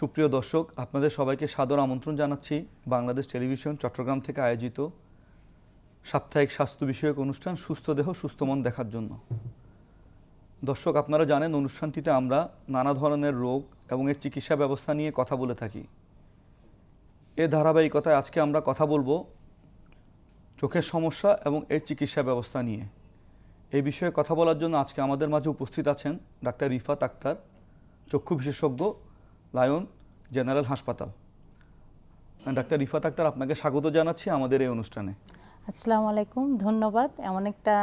সুপ্রিয় দর্শক, আপনাদের সবাইকে সাদর আমন্ত্রণ জানাচ্ছি বাংলাদেশ টেলিভিশন চট্টগ্রাম থেকে আয়োজিত সাপ্তাহিক স্বাস্থ্য বিষয়ক অনুষ্ঠান সুস্থ দেহ, সুস্থ মন দেখার জন্য। দর্শক, আপনারা জানেন অনুষ্ঠানটিতে আমরা নানা ধরনের রোগ এবং এর চিকিৎসা ব্যবস্থা নিয়ে কথা বলে থাকি। এর ধারাবাহিকতায় আজকে আমরা কথা বলব চোখের সমস্যা এবং এর চিকিৎসা ব্যবস্থা নিয়ে। এই বিষয়ে কথা বলার জন্য আজকে আমাদের মাঝে উপস্থিত আছেন ডাক্তার রিফাত আক্তার, চক্ষু বিশেষজ্ঞ লায়ন জেনারেল হাসপাতাল। ডাক্তার রিফাত আক্তার আপনাকে স্বাগত জানাচ্ছি আমাদের এই অনুষ্ঠানে। আসসালামু আলাইকুম ধন্যবাদ। এমন একটা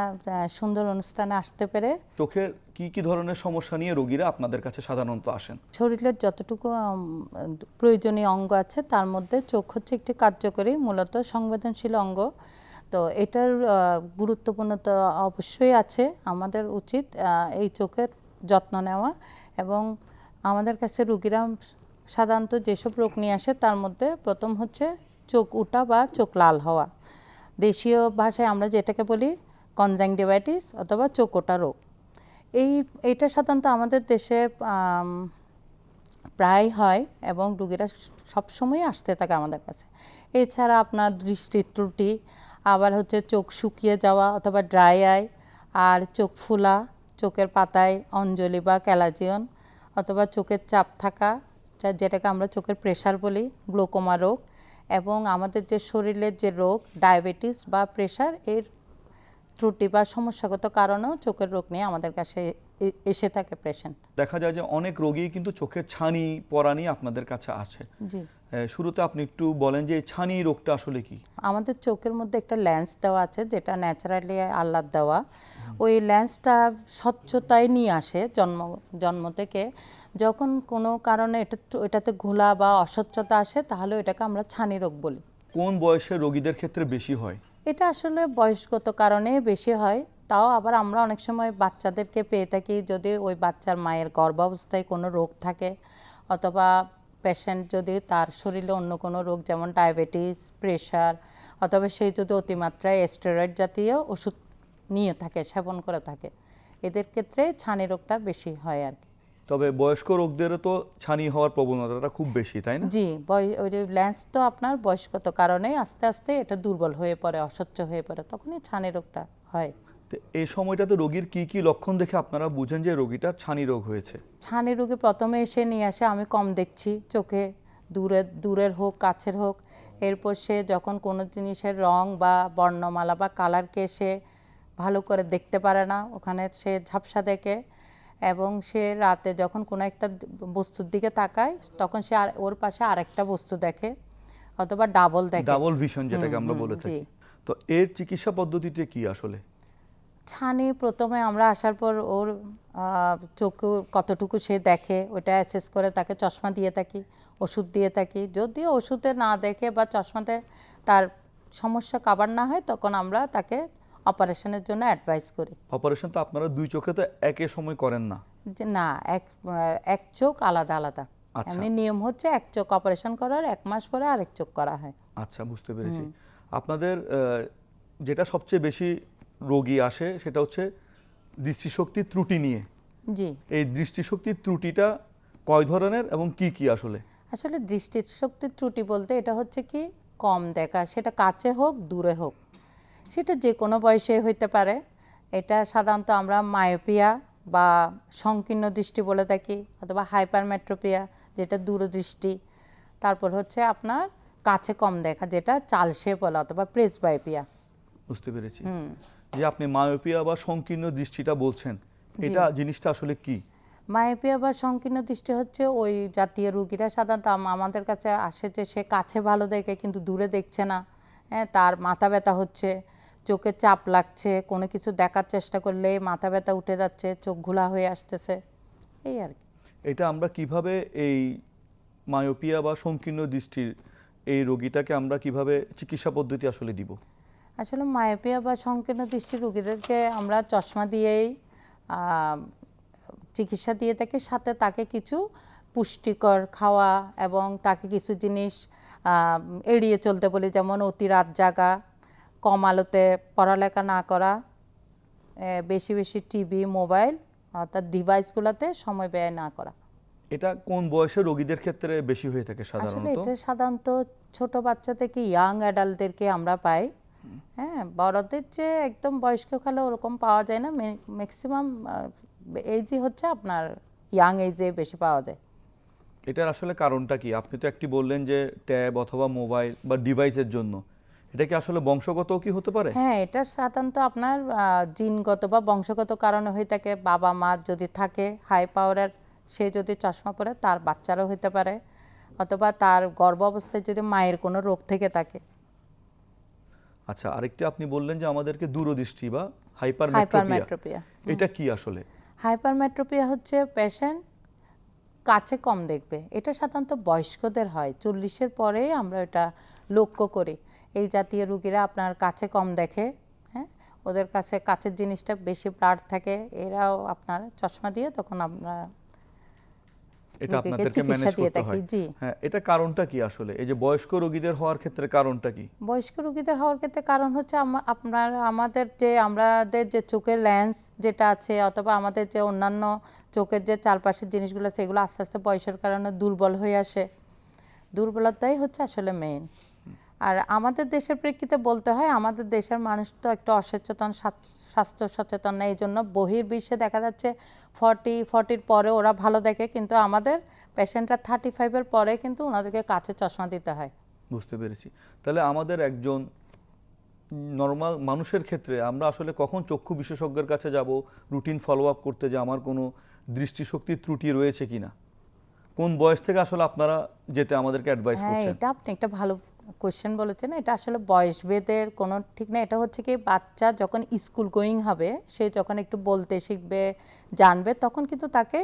সুন্দর অনুষ্ঠানে আসতে পেরে। চোখের কি কি ধরনের সমস্যা নিয়ে রোগীরা আপনাদের কাছে সাধারণত আসেন? শরীরের যতটুকু প্রয়োজনীয় অঙ্গ আছে তার মধ্যে চোখ হচ্ছে একটি কার্যকরী মূলত সংবেদনশীল অঙ্গ। তো এটার আহ, গুরুত্বপূর্ণ তো অবশ্যই আছে। আমাদের উচিত এই চোখের যত্ন নেওয়া এবং আমাদের কাছে রুগীরা সাধারণত যেসব রোগ নিয়ে আসে, তার মধ্যে প্রথম হচ্ছে চোখ উঠা বা চোখ লাল হওয়া। দেশীয় ভাষায় আমরা যেটাকে বলি কনজাংটিভাইটিস অথবা চোখোটা রোগ। এই, এইটা সাধারণত আমাদের দেশে প্রায় হয় এবং রুগীরা সবসময় আসতে থাকে আমাদের কাছে। এছাড়া আপনার দৃষ্টির ত্রুটি, আবার হচ্ছে চোখ শুকিয়ে যাওয়া অথবা ড্রাই আই আর চোখ ফুলা, চোখের পাতায় অঞ্জলি বা ক্যালাজিয়ন অথবা চোখের চাপ থাকা যেটাকে আমরা চোখের প্রেশার বলি গ্লোকোমা রোগ এবং আমাদের যে শরীরের যে রোগ ডায়াবেটিস বা প্রেশার এর ত্রুটি বা সমস্যাগত কারণেও চোখের রোগ নিয়ে আমাদের কাছে এসে থাকে পেশেন্ট দেখা যায় যে অনেক রোগী কিন্তু চোখের ছানি পরানি নিয়ে আপনাদের কাছে আসে। জি। শুরুতে আপনি একটু বলেন যে ছানি রোগটা আসলে কি? আমাদের চোখের মধ্যে একটা লেন্স দেওয়া আছে যেটা ন্যাচারালি আল্লাহ দেওয়া। ওই লেন্সটা স্বচ্ছতায় নিয়ে আসে জন্ম জন্ম থেকে। যখন কোনো কারণে এটা এটাতে ঘোলা বা অস্বচ্ছতা আসে তাহলে এটাকে আমরা ছানি রোগ বলি। কোন বয়সের রোগীদের ক্ষেত্রে বেশি হয়? এটা আসলে বয়সগত কারণে বেশি হয়। তাও আবার আমরা অনেক সময় বাচ্চাদেরকে পেয়ে থাকি যদি ওই বাচ্চার মায়ের গর্ভাবস্থায় কোনো রোগ থাকে অথবা পেশেন্ট যদি তার শরীরে অন্য কোনো রোগ যেমন ডায়াবেটিস প্রেশার অথবা সেই যদি অতিমাত্রায় স্টেরয়েড জাতীয় ওষুধ নিয়ে থাকে সেবন করে থাকে এদের ক্ষেত্রে ছানি রোগটা বেশি হয় আর কি। তবে বয়স্ক রোগদেরও তো ছানি হওয়ার প্রবণতাটা খুব বেশি তাই না? জি বয় ওই ল্যান্স তো আপনার বয়স্কত কারণে আস্তে আস্তে এটা দুর্বল হয়ে পড়ে অস্বচ্ছ হয়ে পড়ে তখনই ছানি রোগটা হয়। তো এই সময়টাতে রোগীর কি কি লক্ষণ দেখে আপনারা বুঝেন যে রোগীটার ছানি রোগ হয়েছে? ছানি রোগী প্রথমে এসে নিয়ে আসে আমি কম দেখছি চোখে দূরে দূরের হোক কাছের হোক। এরপর সে যখন কোনো জিনিসের রং বা বর্ণমালা বা কালারকে সে ভালো করে দেখতে পারে না ওখানে সে ঝাপসা দেখে এবং সে রাতে যখন কোনো একটা বস্তুর দিকে তাকায় তখন সে আর ওর পাশে আরেকটা বস্তু দেখে অথবা ডাবল দেখে। ডাবল ভিশন যেটাকে আমরা বলে থাকি। তো এর চিকিৎসা পদ্ধতিতে কি আসলে? ছানি প্রথমে আমরা আসার পর ওর চোখে কতটুকু সে দেখে ওটা অ্যাসেস করে তাকে চশমা দিয়ে থাকি ওষুধ দিয়ে থাকি। যদিও ওষুধে না দেখে বা চশমাতে তার সমস্যা কাবার না হয় তখন আমরা তাকে অপারেশনের জন্য অ্যাডভাইস করি। অপারেশন তো আপনারা দুই চোখে তো একই সময় করেন না। না এক এক চোখ আলাদা আলাদা। আচ্ছা। এমনি নিয়ম হচ্ছে এক চোখ অপারেশন করার এক মাস পরে আরেক চোখ করা হয়। আচ্ছা বুঝতে পেরেছি। আপনাদের যেটা সবচেয়ে বেশি রোগী আসে সেটা হচ্ছে দৃষ্টিশক্তির ত্রুটি নিয়ে। জি। এই দৃষ্টিশক্তির ত্রুটিটা কয় ধরনের এবং কি কি আসলে? আসলে দৃষ্টিশক্তির ত্রুটি বলতে এটা হচ্ছে কি কম দেখা সেটা কাছে হোক দূরে হোক। সেটা যে কোনো বয়সে হইতে পারে। এটা সাধারণত আমরা মায়োপিয়া বা সংকীর্ণ দৃষ্টি বলে থাকি অথবা হাইপারমেট্রোপিয়া যেটা দূরদৃষ্টি। তারপর হচ্ছে আপনার কাছে কম দেখা যেটা চালসে বলা অথবা প্রেসবাইপিয়া বুঝতে পেরেছি। যে আপনি মায়োপিয়া বা সংকীর্ণ দৃষ্টিটা বলছেন এটা জিনিসটা আসলে কি? মায়োপিয়া বা সংকীর্ণ দৃষ্টি হচ্ছে ওই জাতীয় রুগীরা সাধারণত আম- আমাদের কাছে আসে যে সে কাছে ভালো দেখে কিন্তু দূরে দেখছে না। হ্যাঁ তার মাথা ব্যথা হচ্ছে চোখে চাপ লাগছে কোনো কিছু দেখার চেষ্টা করলে মাথা ব্যথা উঠে যাচ্ছে চোখ ঘোলা হয়ে আসতেছে। এই আর কি। এটা আমরা কীভাবে এই মায়োপিয়া বা সংকীর্ণ দৃষ্টির এই রোগীটাকে আমরা কীভাবে চিকিৎসা পদ্ধতি আসলে দিব? আসলে মায়োপিয়া বা সংকীর্ণ দৃষ্টি রুগীদেরকে আমরা চশমা দিয়েই চিকিৎসা দিয়ে থাকি। সাথে তাকে কিছু পুষ্টিকর খাওয়া এবং তাকে কিছু জিনিস এড়িয়ে চলতে বলি যেমন অতি রাত জাগা কম আলোতে পড়ালেখা না করা বেশি বেশি টিভি মোবাইল অর্থাৎ ডিভাইসগুলোতে সময় ব্যয় না করা। এটা কোন বয়সে রোগীদের ক্ষেত্রে বেশি হয়ে থাকে সাধারণত? এটা সাধারণত ছোট বাচ্চা থেকে ইয়াং অ্যাডাল্টদেরকে আমরা পাই। হ্যাঁ বড়দের যে একদম বয়স্ক কালে ওরকম পাওয়া যায় না। ম্যাক্সিমাম এইজই হচ্ছে আপনার ইয়াং এজে বেশি পাওয়া যায়। এটার আসলে কারণটা কি? আপনি তো একটি বললেন যে ট্যাব অথবা মোবাইল বা ডিভাইসের জন্য। এটা কি আসলে বংশগত কি হতে পারে? হ্যাঁ এটা সাধারণত আপনার জিনগত বা বংশগত কারণে হয়ে থাকে। বাবা মা যদি থাকে হাই পাওয়ারের সে যদি চশমা পরে তার বাচ্চারও হতে পারে। অথবা তার গর্ভ অবস্থায় যদি মায়ের কোনো রোগ থেকে থাকে আচ্ছা আরেকটি আপনি বললেন যে আমাদেরকে দূরদৃষ্টি বা হাইপার হাইপারমেট্রোপিয়া এটা কি আসলে? হাইপারমেট্রোপিয়া হচ্ছে পেশেন্ট কাছে কম দেখবে। এটা সাধারণত বয়স্কদের হয়। চল্লিশের পরেই আমরা এটা লক্ষ্য করি। এই জাতীয় রুগীরা আপনার কাছে কম দেখে হ্যাঁ? ওদের কাছে কাছের জিনিসটা বেশি ব্লাড থাকে এরাও আপনার চশমা দিয়ে তখন আমরা এটা আপনাদেরকে ম্যানেজ করতে হয়। হ্যাঁ এটা কারণটা কি আসলে? এই যে বয়স্ক রোগীদের হওয়ার ক্ষেত্রে কারণটা কি? বয়স্ক রোগীদের হওয়ার ক্ষেত্রে কারণ হচ্ছে আপনার আমাদের যে আমাদের যে চোখের লেন্স যেটা আছে অথবা আমাদের যে অন্যান্য চোখের যে চারপাশের জিনিসগুলো সেগুলো আস্তে আস্তে বয়সের কারণে দুর্বল হয়ে আসে। দুর্বলতাই হচ্ছে আসলে মেইন আর আমাদের দেশের প্রেক্ষিতে বলতে হয় আমাদের দেশের মানুষ তো একটু অসচেতন স্বাস্থ্য সচেতন না এই জন্য বহির্বিশ্বে দেখা যাচ্ছে ফর্টি ফর্টির পরে ওরা ভালো দেখে কিন্তু আমাদের পেশেন্টরা থার্টি ফাইভের পরে কিন্তু ওনাদেরকে কাছে চশমা দিতে হয়। বুঝতে পেরেছি। তাহলে আমাদের একজন নর্মাল মানুষের ক্ষেত্রে আমরা আসলে কখন চক্ষু বিশেষজ্ঞের কাছে যাব রুটিন ফলো আপ করতে যে আমার কোনো দৃষ্টিশক্তির ত্রুটি রয়েছে কি না কোন বয়স থেকে আসলে আপনারা যেতে আমাদেরকে অ্যাডভাইস করছেন? এটা আপনি একটা ভালো কোশ্চেন বলেছেন, এটা আসলে বয়স ভেদের কোনো ঠিক না। এটা হচ্ছে কি, বাচ্চা যখন স্কুল গোয়িং হবে, সে যখন একটু বলতে শিখবে, জানবে, তখন কিন্তু তাকে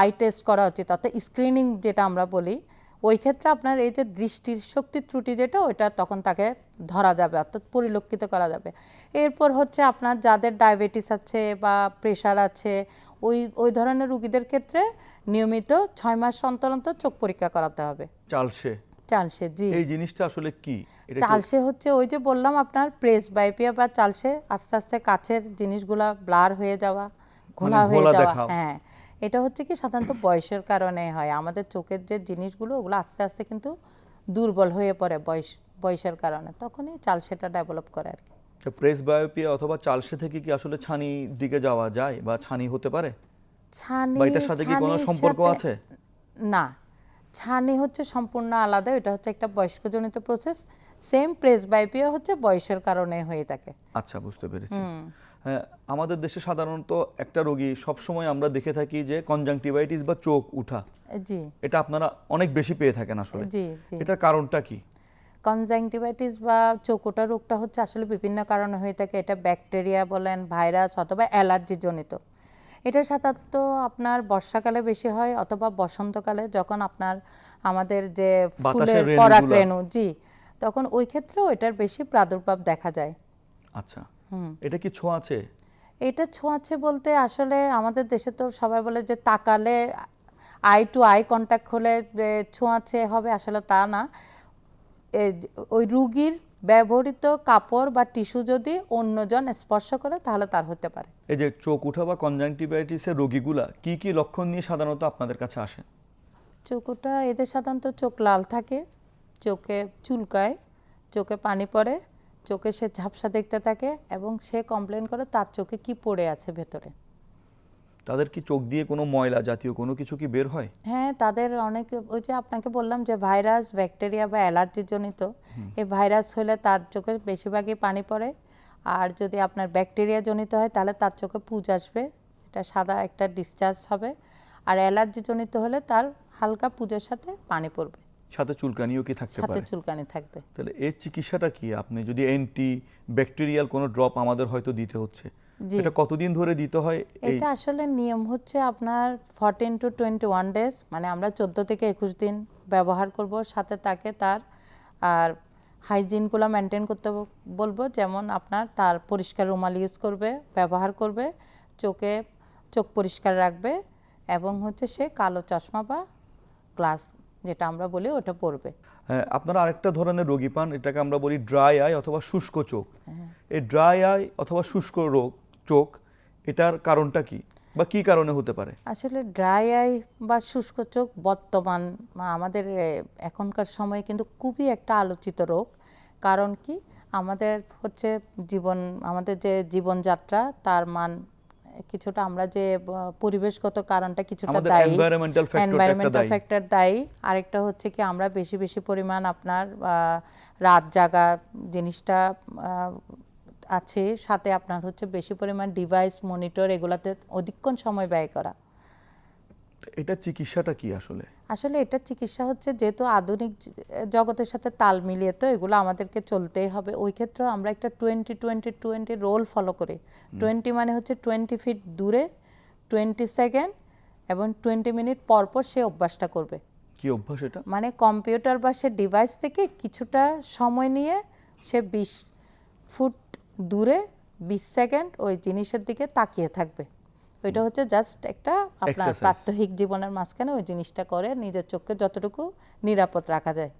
আই টেস্ট করা উচিত। অর্থাৎ স্ক্রিনিং যেটা আমরা বলি, ওই ক্ষেত্রে আপনার এই যে দৃষ্টির শক্তির ত্রুটি যেটা, ওইটা তখন তাকে ধরা যাবে, অর্থাৎ পরিলক্ষিত করা যাবে। এরপর হচ্ছে আপনার যাদের ডায়াবেটিস আছে বা প্রেশার আছে, ওই ওই ধরনের রুগীদের ক্ষেত্রে নিয়মিত ছয় মাস অন্তর অন্তর চোখ পরীক্ষা করাতে হবে। চালসে। চালসে জি। এই জিনিসটা আসলে কি? চালসে হচ্ছে ওই যে বললাম আপনার প্রেস বাইপিয়া বা চালসে আস্তে আস্তে কাছের জিনিসগুলা ব্লার হয়ে যাওয়া ঘোলা হয়ে যাওয়া হ্যাঁ। এটা হচ্ছে কি সাধারণত বয়সের কারণে হয়। আমাদের চোখের যে জিনিসগুলো ওগুলো আস্তে আস্তে কিন্তু দুর্বল হয়ে পড়ে বয়স বয়সের কারণে। তখনই চালসেটা ডেভেলপ করে আর কি। প্রেস বায়োপিয়া অথবা চালসে থেকে কি আসলে ছানি দিকে যাওয়া যায় বা ছানি হতে পারে? ছানি বা এটার সাথে কি কোনো সম্পর্ক আছে? না ছানি হচ্ছে সম্পূর্ণ আলাদা এটা হচ্ছে একটা বয়স্কজনিত প্রসেস সেম প্রেস বাইপিয়া হচ্ছে বয়সের কারণে হয়ে থাকে। আচ্ছা বুঝতে পেরেছি। হ্যাঁ আমাদের দেশে সাধারণত একটা রোগী সবসময় আমরা দেখে থাকি যে কনজাংটিভাইটিস বা চোখ উঠা জি। এটা আপনারা অনেক বেশি পেয়ে থাকেন আসলে। জি জি। এটার কারণটা কি? কনজাংটিভাইটিস বা চোখোটা রোগটা হচ্ছে আসলে বিভিন্ন কারণে হয়ে থাকে এটা ব্যাকটেরিয়া বলেন ভাইরাস অথবা অ্যালার্জি জনিত। এটা সাধারণত আপনার বর্ষাকালে বেশি হয় অথবা বসন্তকালে যখন আপনার আমাদের যে ফুলের পরাগ রেণু জি তখন ওই ক্ষেত্রেও এটার বেশি প্রাদুর্ভাব দেখা যায়। আচ্ছা। হুম। এটা কি ছোঁয়াচে এটা ছোঁয়াচে বলতে আসলে আমাদের দেশে তো সবাই বলে যে তাকালে আই টু আই কন্ট্যাক্ট হলে যে ছোঁয়াচে হবে আসলে তা না। ওই রুগীর ব্যবহৃত কাপড় বা টিস্যু যদি অন্যজন স্পর্শ করে তাহলে তার হতে পারে। এই যে চোখ উঠা বা কনজাংটিভাইটিসের রোগীগুলা কি কি লক্ষণ নিয়ে সাধারণত আপনাদের কাছে আসে? চোখটা এদের সাধারণত চোখ লাল থাকে চোখে চুলকায় চোখে পানি পড়ে চোখে সে ঝাপসা দেখতে থাকে এবং সে কমপ্লেন করে তার চোখে কি পড়ে আছে ভেতরে। তাদের কি চোখ দিয়ে কোনো ময়লা জাতীয় কোনো কিছু কি বের হয়? হ্যাঁ তাদের অনেক ওই যে আপনাকে বললাম যে ভাইরাস ব্যাকটেরিয়া বা অ্যালার্জি জনিত এই ভাইরাস হলে তার চোখে বেশিরভাগই পানি পড়ে। আর যদি আপনার ব্যাকটেরিয়া জনিত হয় তাহলে তার চোখে পুজ আসবে এটা সাদা একটা ডিসচার্জ হবে। আর অ্যালার্জি জনিত হলে তার হালকা পুজের সাথে পানি পড়বে। সাথে চুলকানিও কি থাকতে সাথে পারে? চুলকানি থাকবে। তাহলে এর চিকিৎসাটা কি? আপনি যদি অ্যান্টি ব্যাকটেরিয়াল কোনো ড্রপ আমাদের হয়তো দিতে হচ্ছে। এটা কতদিন ধরে দিতে হয়? এটা আসলে নিয়ম হচ্ছে আপনার fourteen to twenty one days মানে আমরা চোদ্দ থেকে একুশ দিন ব্যবহার করব। সাথে তাকে তার আর হাইজিনগুলো মেনটেন করতে বলব। যেমন আপনার তার পরিষ্কার রুমাল ইউজ করবে ব্যবহার করবে চোখে চোখ পরিষ্কার রাখবে এবং হচ্ছে সে কালো চশমা বা গ্লাস যেটা আমরা বলি ওটা পরবে। হ্যাঁ, আপনারা আরেকটা ধরনের রোগী পান এটাকে আমরা বলি ড্রাই আই অথবা শুষ্ক চোখ। হ্যাঁ। এই ড্রাই আই অথবা শুষ্ক রোগ চোখ এটার কারণটা কি? বা কি কারণে হতে পারে? আসলে ড্রাই আই বা শুষ্ক চোখ বর্তমান আমাদের এখনকার সময়ে কিন্তু খুবই একটা আলোচিত রোগ। কারণ কি? আমাদের হচ্ছে জীবন আমাদের যে জীবনযাত্রা তার মান কিছুটা আমরা যে পরিবেশগত কারণটা কিছুটা দায়ী। এনভায়রনমেন্টাল ফ্যাক্টর দায়ী। আরেকটা হচ্ছে কি আমরা বেশি বেশি পরিমাণ আপনার আহ, রাত জাগা জিনিসটা আছে সাথে আপনার হচ্ছে বেশি পরিমাণ ডিভাইস মনিটর এগুলাতে অধিকক্ষণ সময় ব্যয় করা। এটা চিকিৎসাটা কি আসলে? আসলে এটা চিকিৎসা হচ্ছে যেহেতু আধুনিক জগতের সাথে তাল মিলিয়ে তো এগুলো আমাদেরকে চলতেই হবে। ওই ক্ষেত্রে আমরা একটা twenty twenty twenty rule follow করি। টোয়েন্টি মানে হচ্ছে টোয়েন্টি ফিট দূরে টোয়েন্টি সেকেন্ড এবং টোয়েন্টি মিনিট পর পর সে অভ্যাসটা করবে। কি অভ্যাস এটা? মানে কম্পিউটার বা সে ডিভাইস থেকে কিছুটা সময় নিয়ে সে বিশ ফুট দূরে বিশ সেকেন্ড ওই জিনিসের দিকে তাকিয়ে থাকবে। ওইটা হচ্ছে জাস্ট একটা আপনার. প্রাত্যহিক জীবনের মাঝখানে ওই জিনিসটা করে নিজের চোখকে যতটুকু নিরাপদ রাখা যায়।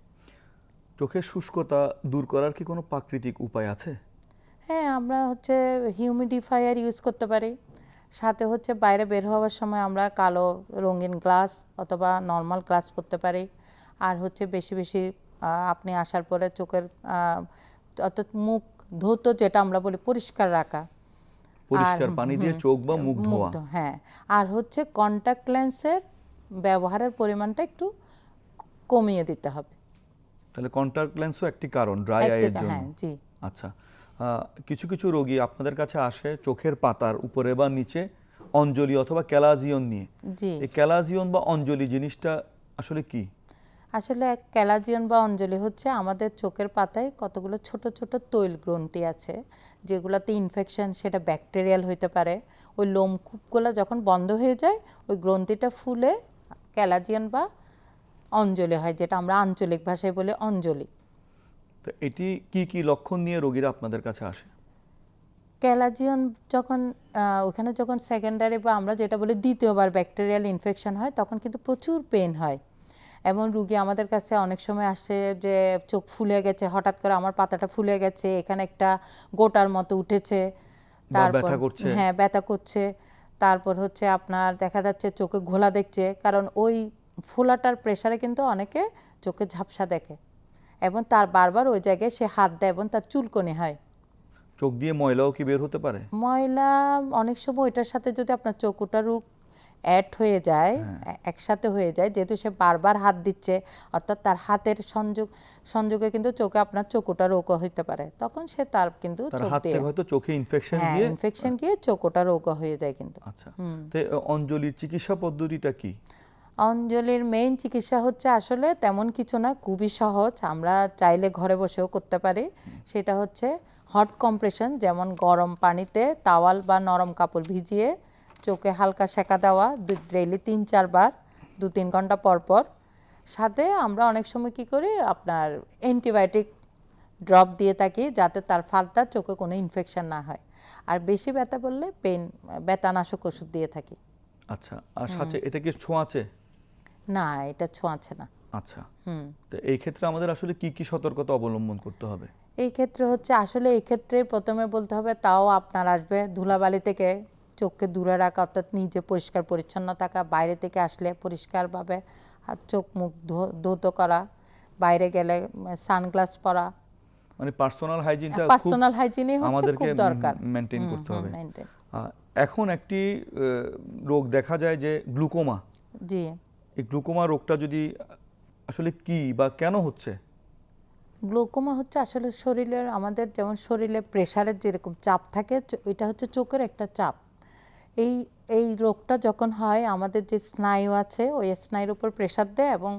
চোখের শুষ্কতা দূর করার কি কোনো প্রাকৃতিক উপায় আছে? হ্যাঁ আমরা হচ্ছে হিউমিডিফায়ার ইউজ করতে পারি। সাথে হচ্ছে বাইরে বের হওয়ার সময় আমরা কালো রঙিন গ্লাস অথবা নর্মাল গ্লাস পরতে পারি। আর হচ্ছে বেশি বেশি আপনি আসার পরে চোখের অর্থাৎ মুখ ধৌত যেটা আমরা বলি পরিষ্কার রাখা। পরিষ্কার পানি দিয়ে চোখ বা মুখ ধোয়া। হ্যাঁ। আর হচ্ছে কন্টাক্ট লেন্সের ব্যবহারের পরিমাণটা একটু কমিয়ে দিতে হবে। তাহলে কন্টাক্ট লেন্সও একটি কারণ ড্রাই আইয়ের জন্য। হ্যাঁ জি। আচ্ছা কিছু কিছু রোগী আপনাদের কাছে আসে চোখের পাতার উপরে বা নিচে অঞ্জলি অথবা ক্যালাজিয়ন নিয়ে। জি। এই ক্যালাজিয়ন বা অঞ্জলি জিনিসটা আসলে কি? আসলে এক ক্যালাজিয়ন বা অঞ্জলি হচ্ছে আমাদের চোখের পাতায় কতগুলো ছোট ছোট তৈল গ্রন্থি আছে যেগুলোতে ইনফেকশন সেটা ব্যাকটেরিয়াল হইতে পারে। ওই লোমকূপগুলো যখন বন্ধ হয়ে যায় ওই গ্রন্থিটা ফুলে ক্যালাজিয়ন বা অঞ্জলি হয় যেটা আমরা আঞ্চলিক ভাষায় বলি অঞ্জলি। তো এটি কি কি লক্ষণ নিয়ে রোগীরা আপনাদের কাছে আসে? ক্যালাজিয়ন যখন ওখানে যখন সেকেন্ডারি বা আমরা যেটা বলি দ্বিতীয়বার ব্যাকটেরিয়াল ইনফেকশন হয় তখন কিন্তু প্রচুর পেন হয়। এবং রুগী আমাদের কাছে অনেক সময় আসে যে চোখ ফুলে গেছে হঠাৎ করে আমার পাতাটা ফুলে গেছে এখানে একটা গোটার মতো উঠেছে করছে। হ্যাঁ ব্যথা করছে তারপর হচ্ছে আপনার দেখা যাচ্ছে চোখে ঘোলা দেখছে কারণ ওই ফোলাটার প্রেসারে কিন্তু অনেকে চোখে ঝাপসা দেখে এবং তার বারবার ওই জায়গায় সে হাত দেয় এবং তার চুলকনি হয় চোখ দিয়ে ময়লাও কি বের হতে পারে ময়লা অনেক সময় এটার সাথে যদি আপনার চকুটা রোগ অ্যাড হয়ে যায় হ্যাঁ। একসাথে হয়ে যায়। যেহেতু সে বারবার হাত দিচ্ছে অর্থাৎ তার হাতের সংযোগ সংযোগে কিন্তু চোখে আপনার চকুটা রোগও হইতে পারে। তখন সে তার কিন্তু চোখ দিয়ে হয়তো চোখে ইনফেকশন হ্যাঁ দিয়ে ইনফেকশন গিয়ে চকুটা রোগও হয়ে যায় কিন্তু। আচ্ছা। তো অঞ্জলির চিকিৎসা পদ্ধতিটা কি? অঞ্জলির মেইন চিকিৎসা হচ্ছে আসলে তেমন কিছু না খুবই সহজ। আমরা চাইলে ঘরে বসেও করতে পারি। সেটা হচ্ছে হট কম্প্রেশন যেমন গরম পানিতে তাওয়াল বা নরম কাপড় ভিজিয়ে চোখে হালকা সেকা দেওয়া ডেইলি তিন চারবার দু তিন ঘণ্টা পর পর। সাথে আমরা অনেক সময় কি করি আপনার অ্যান্টিবায়োটিক ড্রপ দিয়ে থাকি যাতে তার ফালতার চোখে কোনো ইনফেকশন না হয়। আর বেশি ব্যথা বললে পেন ব্যথানাশক ওষুধ দিয়ে থাকি। আচ্ছা আর সাথে এটা কি ছোঁয়াচে? না এটা ছোঁয়াছে না। আচ্ছা। হুম। তো এই ক্ষেত্রে আমাদের আসলে কি কি সতর্কতা অবলম্বন করতে হবে? এই ক্ষেত্রে হচ্ছে আসলে এই ক্ষেত্রে প্রথমে বলতে হবে তাও আপনার আসবে ধুলাবালি থেকে। চোখকে দূরে রাখা অর্থাৎ নিজে পরিষ্কার পরিচ্ছন্ন থাকা বাইরে থেকে আসলে পরিষ্কারভাবে হাত চোখ মুখ ধৌত করা বাইরে গেলে সানগ্লাস পরা। মানে পার্সোনাল হাইজিনটা পার্সোনাল হাইজিনই হচ্ছে খুব দরকার। হুম, করতে হবে। এখন একটি রোগ দেখা যায় যে গ্লুকোমা। জি। এই গ্লুকোমা রোগটা যদি আসলে কি বা কেন হচ্ছে? গ্লোকোমা হচ্ছে আসলে শরীরের আমাদের যেমন শরীরে প্রেশারের যেরকম চাপ থাকে এটা হচ্ছে চোখের একটা চাপ। এই এই রোগটা যখন হয়, আমাদের যে স্নায়ু আছে, ওই স্নায়ুর উপর প্রেশার দেয় এবং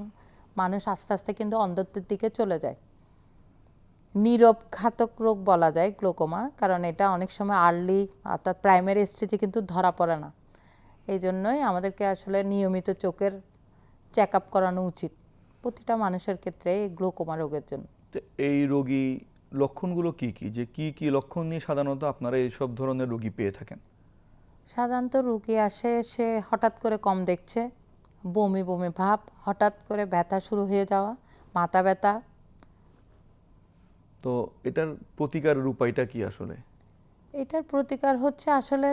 মানুষ আস্তে আস্তে কিন্তু অন্ধত্বের দিকে চলে যায়। নীরব ঘাতক রোগ বলা যায় গ্লোকোমা কারণ এটা অনেক সময় আর্লি অর্থাৎ প্রাইমারি স্টেজে কিন্তু ধরা পড়ে না। এই জন্যই আমাদেরকে আসলে নিয়মিত চোখের চেক আপ করানো উচিত প্রতিটা মানুষের ক্ষেত্রে এই গ্লোকোমা রোগের জন্য। এই রোগী লক্ষণগুলো কি কি? যে কি কি লক্ষণ নিয়ে সাধারণত আপনারা এই সব ধরনের রোগী পেয়ে থাকেন? সাধারণত রুগী আসে সে হঠাৎ করে কম দেখছে বমি বমি ভাব হঠাৎ করে ব্যথা শুরু হয়ে যাওয়া মাথা ব্যথা। তো এটার প্রতিকারের উপায়টা কি আসলে? এটার প্রতিকার হচ্ছে আসলে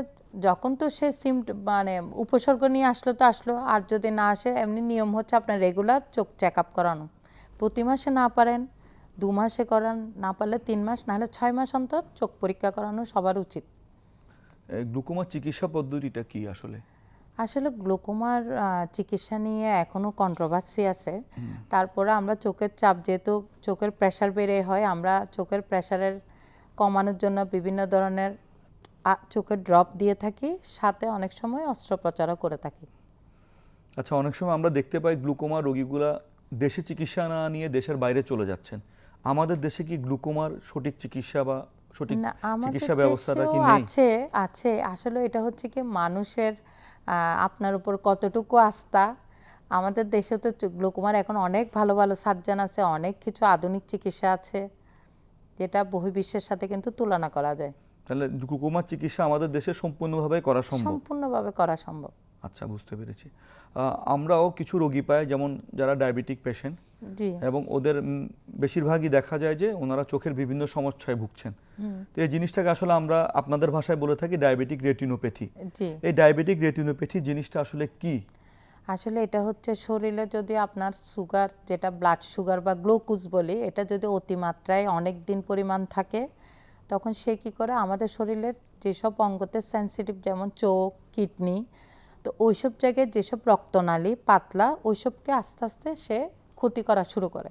যখন তো সে সিম মানে উপসর্গ নিয়ে আসলো তো আসলো আর যদি না আসে এমনি নিয়ম হচ্ছে আপনার রেগুলার চোখ চেক আপ করানো। প্রতি মাসে না পারেন দু মাসে করান না পারলে তিন মাস নাহলে ছয় মাস অন্তর চোখ পরীক্ষা করানো সবার উচিত। গ্লুকোমা চিকিৎসা পদ্ধতিটা কি আসলে? আসলে গ্লোকোমার চিকিৎসা নিয়ে এখনও কন্ট্রোভার্সি আছে। তারপরে আমরা চোখের চাপ যেহেতু চোখের প্রেশার বেড়ে হয় আমরা চোখের প্রেশারের কমানোর জন্য বিভিন্ন ধরনের চোখের ড্রপ দিয়ে থাকি সাথে অনেক সময় অস্ত্রোপচারও করে থাকি। আচ্ছা অনেক সময় আমরা দেখতে পাই গ্লুকোমা রোগীগুলা দেশে চিকিৎসা না নিয়ে দেশের বাইরে চলে যাচ্ছেন। আমাদের দেশে কি গ্লুকোমার সঠিক চিকিৎসা বা সঠিক চিকিৎসা ব্যবস্থাটা কি নেই? আছে আছে। আসলে এটা হচ্ছে কি মানুষের আপনার উপর কতটুকু আস্থা? আমাদের দেশে তো গ্লোকোমার এখন অনেক ভালো ভালো সার্জন আছে অনেক কিছু আধুনিক চিকিৎসা আছে যেটা বহির্বিশ্বের সাথে কিন্তু তুলনা করা যায়। তাহলে গ্লুকোমার চিকিৎসা আমাদের দেশে সম্পূর্ণভাবে করা সম্ভব? সম্পূর্ণভাবে করা সম্ভব। আচ্ছা বুঝতে পেরেছি। আমরাও কিছু রোগী পাই যেমন যারা ডায়াবেটিক পেশেন্ট জি। এবং ওদের বেশিরভাগই দেখা যায় যে ওনারা চোখের বিভিন্ন সমস্যায় ভুগছেন। তো এই জিনিসটাকে আসলে আমরা আপনাদের ভাষায় বলে থাকি ডায়াবেটিক রেটিনোপ্যাথি এই ডায়াবেটিক রেটিনোপ্যাথি জিনিসটা আসলে কি? আসলে এটা হচ্ছে শরীরে যদি আপনার সুগার যেটা ব্লাড সুগার বা গ্লুকোজ বলি এটা যদি অতিমাত্রায় অনেক দিন পরিমাণ থাকে তখন সে কি করে? আমাদের শরীরের যেসব অঙ্গতে সেন্সিটিভ যেমন চোখ কিডনি তো ওইসব জায়গায় যেসব রক্তনালী পাতলা ওইসবকে আস্তে আস্তে সে ক্ষতি করা শুরু করে।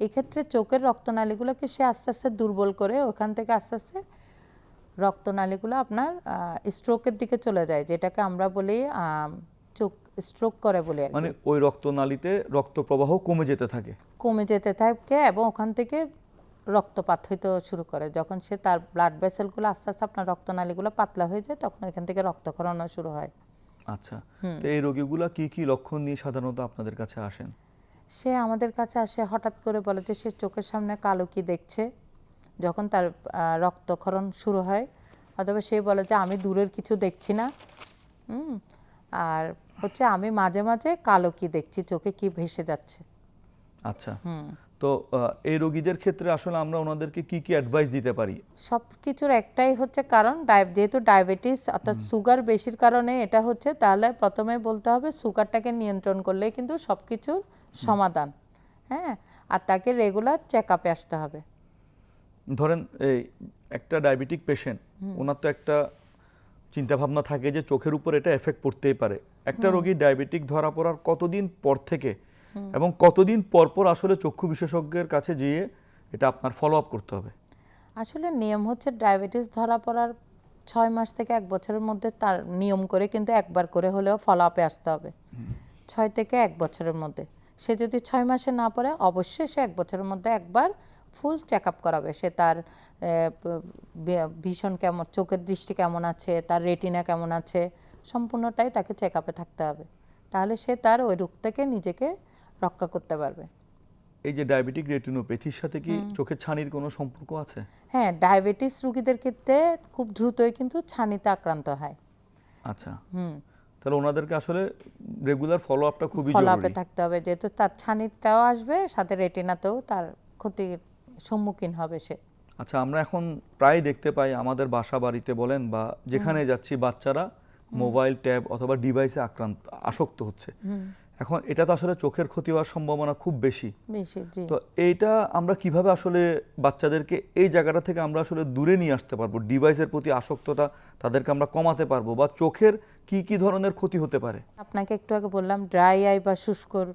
এক্ষেত্রে চোখের রক্তনালীগুলোকে সে আস্তে আস্তে দুর্বল করে ওখান থেকে আস্তে আস্তে রক্তনালীগুলো আপনার স্ট্রোকের দিকে চলে যায় যেটাকে আমরা বলি চোখ স্ট্রোক করে বলি মানে ওই রক্তনালীতে রক্ত প্রবাহ কমে যেতে থাকে। কমে যেতে থাকে এবং ওখান থেকে রক্তপাত হইতে শুরু করে। যখন সে তার ব্লাড ভেসেলগুলো আস্তে আস্তে আপনার রক্তনালীগুলো পাতলা হয়ে যায় তখন এখান থেকে রক্তক্ষরণ শুরু হয়। আচ্ছা তো এই রোগীগুলা কি কি লক্ষণ নিয়ে সাধারণত আপনাদের কাছে আসেন? সে আমাদের কাছে আসে হঠাৎ করে বলে যে সে চোখের সামনে কালো কি দেখছে? যখন তার রক্তক্ষরণ শুরু হয় অথবা সে বলে যে আমি দূরের কিছু দেখছি না। হুম আর হচ্ছে আমি মাঝে মাঝে কালো কি দেখছি চোখে কি ভেসে যাচ্ছে। আচ্ছা। তো এই রোগীদের ক্ষেত্রে আসলে আমরা ওনাদেরকে কি কি অ্যাডভাইস দিতে পারি? সব কিছুর একটাই হচ্ছে কারণ যেহেতু ডায়াবেটিস অর্থাৎ সুগার বেশির কারণে এটা হচ্ছে তাহলে প্রথমে বলতে হবে সুগারটাকে নিয়ন্ত্রণ করলে কিন্তু সব কিছুর সমাধান। হ্যাঁ? আর তাকে রেগুলার চেক আপে আসতে হবে। ধরেন এই একটা ডায়াবেটিক পেশেন্ট ওনার তো একটা চিন্তা ভাবনা থাকে যে চোখের উপর এটা এফেক্ট পড়তেই পারে। একটা রোগী ডায়াবেটিক ধরা পড়ার কতদিন পর থেকে এবং কতদিন পর পর আসলে চক্ষু বিশেষজ্ঞের কাছে গিয়ে এটা আপনার ফলো আপ করতে হবে? আসলে নিয়ম হচ্ছে ডায়াবেটিস ধরা পড়ার ছয় মাস থেকে এক বছরের মধ্যে তার নিয়ম করে কিন্তু একবার করে হলেও ফলো আপে আসতে হবে। ছয় থেকে এক বছরের মধ্যে। সে যদি ছয় মাসে না পড়ে অবশ্যই সে এক বছরের মধ্যে একবার ফুল চেক আপ করাবে। সে তার ভীষণ কেমন চোখের দৃষ্টি কেমন আছে তার রেটিনা কেমন আছে সম্পূর্ণটাই তাকে চেক আপে থাকতে হবে। তাহলে সে তার ওই রোগ থেকে নিজেকে রক্ষা করতে পারবে। এই যে ডায়াবেটিক রেটিনোপ্যাথির সাথে কি চোখের ছানির কোনো সম্পর্ক আছে? হ্যাঁ ডায়াবেটিস রোগীদের ক্ষেত্রে খুব দ্রুতই কিন্তু ছানিতে আক্রান্ত হয়। আচ্ছা। হুম। তাহলে ওনাদেরকে আসলে রেগুলার ফলো আপটা খুবই ফলো আপে থাকতে হবে যেহেতু তার ছানিটাও আসবে সাথে রেটিনাতেও তার ক্ষতির সম্মুখীন হবে সে। আচ্ছা আমরা এখন প্রায় দেখতে পাই আমাদের বাসা বাড়িতে বলেন বা যেখানে যাচ্ছি বাচ্চারা মোবাইল ট্যাব অথবা ডিভাইসে আক্রান্ত আসক্ত হচ্ছে। এখন এটা তো আসলে চোখের ক্ষতি হওয়ার সম্ভাবনা খুব বেশি। বেশি তো এইটা আমরা কীভাবে আসলে বাচ্চাদেরকে এই জায়গাটা থেকে আমরা আসলে দূরে নিয়ে আসতে পারব? ডিভাইসের প্রতি আসক্তটা তাদেরকে আমরা কমাতে পারব বা চোখের কি কি ধরনের ক্ষতি হতে পারে? আপনাকে একটু আগে বললাম ড্রাই আই বা শুষ্কর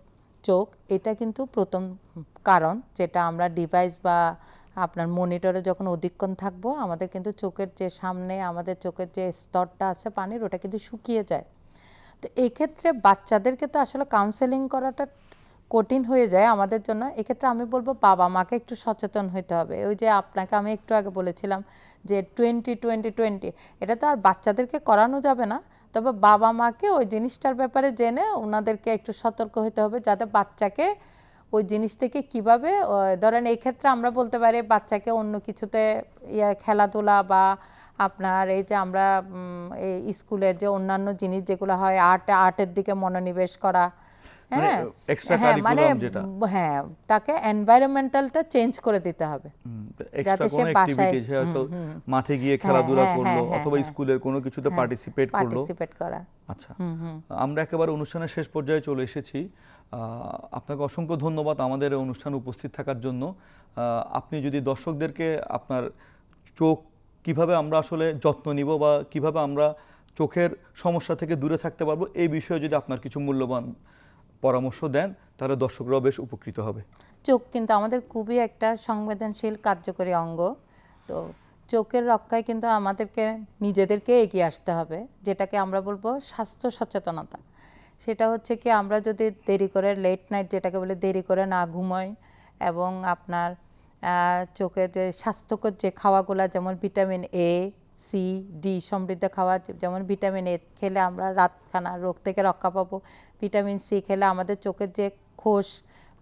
চোখ এটা কিন্তু প্রথম কারণ যেটা আমরা ডিভাইস বা আপনার মনিটরে যখন অধিকক্ষণ থাকব আমাদের কিন্তু চোখের যে সামনে আমাদের চোখের যে স্তরটা আছে পানির ওটা কিন্তু শুকিয়ে যায়। তো এই ক্ষেত্রে বাচ্চাদেরকে তো আসলে কাউন্সেলিং করাটা কঠিন হয়ে যায় আমাদের জন্য। এক্ষেত্রে আমি বলব বাবা মাকে একটু সচেতন হইতে হবে। ওই যে আপনাকে আমি একটু আগে বলেছিলাম যে টোয়েন্টি টোয়েন্টি টোয়েন্টি এটা তো আর বাচ্চাদেরকে করানো যাবে না। তবে বাবা মাকে ওই জিনিসটার ব্যাপারে জেনে ওনাদেরকে একটু সতর্ক হতে হবে যাতে বাচ্চাকে ওই জিনিস থেকে কীভাবে ধরেন এই ক্ষেত্রে আমরা বলতে পারি বাচ্চাকে অন্য কিছুতে ইয়ে খেলাধুলা বা আপনার এই যে আমরা এই স্কুলের যে অন্যান্য জিনিস যেগুলো হয় আর্ট আর্টের দিকে মনোনিবেশ করা মানে হ্যাঁ হ্যাঁ মানে হ্যাঁ তাকে এনভায়রনমেন্টালটা চেঞ্জ করে দিতে হবে। যাতে সে বাসায় মাঠে গিয়ে খেলাধুলা হ্যাঁ, করল হ্যাঁ, অথবা হ্যাঁ। স্কুলের কোনো কিছুতে পার্টিসিপেট করল। পার্টিসিপেট করা। আচ্ছা। আমরা একেবারে অনুষ্ঠানের শেষ পর্যায়ে চলে এসেছি। আপনাকে অসংখ্য ধন্যবাদ আমাদের অনুষ্ঠানে উপস্থিত থাকার জন্য। আপনি যদি দর্শকদেরকে আপনার চোখ কীভাবে আমরা আসলে যত্ন নিব বা কীভাবে আমরা চোখের সমস্যা থেকে দূরে থাকতে পারব, এই বিষয়ে যদি আপনার কিছু মূল্যবান পরামর্শ দেন, তাহলে দর্শকরাও বেশ উপকৃত হবে। চোখ কিন্তু আমাদের খুবই একটা সংবেদনশীল, কার্যকরী অঙ্গ। তো চোখের রক্ষায় কিন্তু আমাদেরকে, নিজেদেরকে এগিয়ে আসতে হবে, যেটাকে আমরা বলব স্বাস্থ্য সচেতনতা। সেটা হচ্ছে কি আমরা যদি দেরি করে লেট নাইট যেটাকে বলে দেরি করে না ঘুমাই এবং আপনার চোখের যে স্বাস্থ্যকর যে খাওয়াগুলো যেমন ভিটামিন এ সি ডি সমৃদ্ধ খাওয়া যেমন ভিটামিন এ খেলে আমরা রাতখানা রোগ থেকে রক্ষা পাবো। ভিটামিন সি খেলে আমাদের চোখের যে খোস,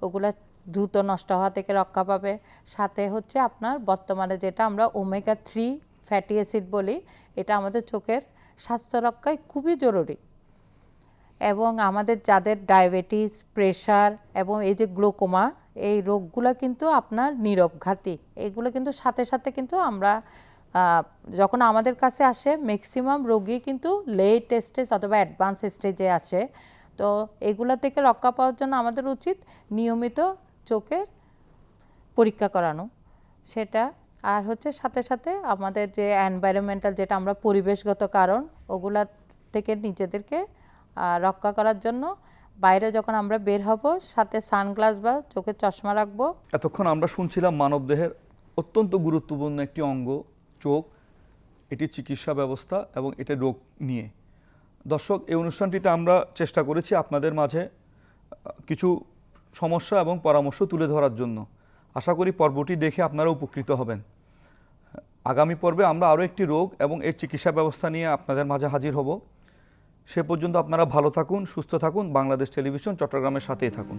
ওগুলা দ্রুত নষ্ট হওয়া থেকে রক্ষা পাবে। সাথে হচ্ছে আপনার বর্তমানে যেটা আমরা ওমেগা থ্রি ফ্যাটি অ্যাসিড বলি, এটা আমাদের চোখের স্বাস্থ্য রক্ষায় খুবই জরুরি। এবং আমাদের যাদের ডায়াবেটিস, প্রেশার এবং এই যে গ্লোকোমা, এই রোগগুলো কিন্তু আপনার নীরবঘাতী এগুলো কিন্তু সাথে সাথে কিন্তু আমরা যখন আমাদের কাছে আসে ম্যাক্সিমাম রোগী কিন্তু লেট স্টেজ অথবা অ্যাডভান্স স্টেজে আসে। তো এগুলো থেকে রক্ষা পাওয়ার জন্য আমাদের উচিত নিয়মিত চোখের পরীক্ষা করানো। সেটা, আর হচ্ছে সাথে সাথে আমাদের যে এনভায়রনমেন্টাল যেটা আমরা পরিবেশগত কারণ, ওগুলা থেকে নিজেদেরকে রক্ষা করার জন্য। বাইরে যখন আমরা বের হব, সাথে সানগ্লাস বা চোখের চশমা রাখব। এতক্ষণ আমরা শুনছিলাম মানবদেহের অত্যন্ত গুরুত্বপূর্ণ একটি অঙ্গ, চোখ। এটি চিকিৎসা ব্যবস্থা এবং এটা রোগ নিয়ে। দর্শক, এই অনুষ্ঠানটিতে আমরা চেষ্টা করেছি আপনাদের মাঝে কিছু সমস্যা এবং পরামর্শ তুলে ধরার জন্য। আশা করি পর্বটি দেখে আপনারা উপকৃত হবেন। আগামী পর্বে আমরা আরও একটি রোগ এবং এর চিকিৎসা ব্যবস্থা নিয়ে আপনাদের মাঝে হাজির হব। সে পর্যন্ত আপনারা ভালো থাকুন সুস্থ থাকুন। বাংলাদেশ টেলিভিশন চট্টগ্রামের সাথেই থাকুন।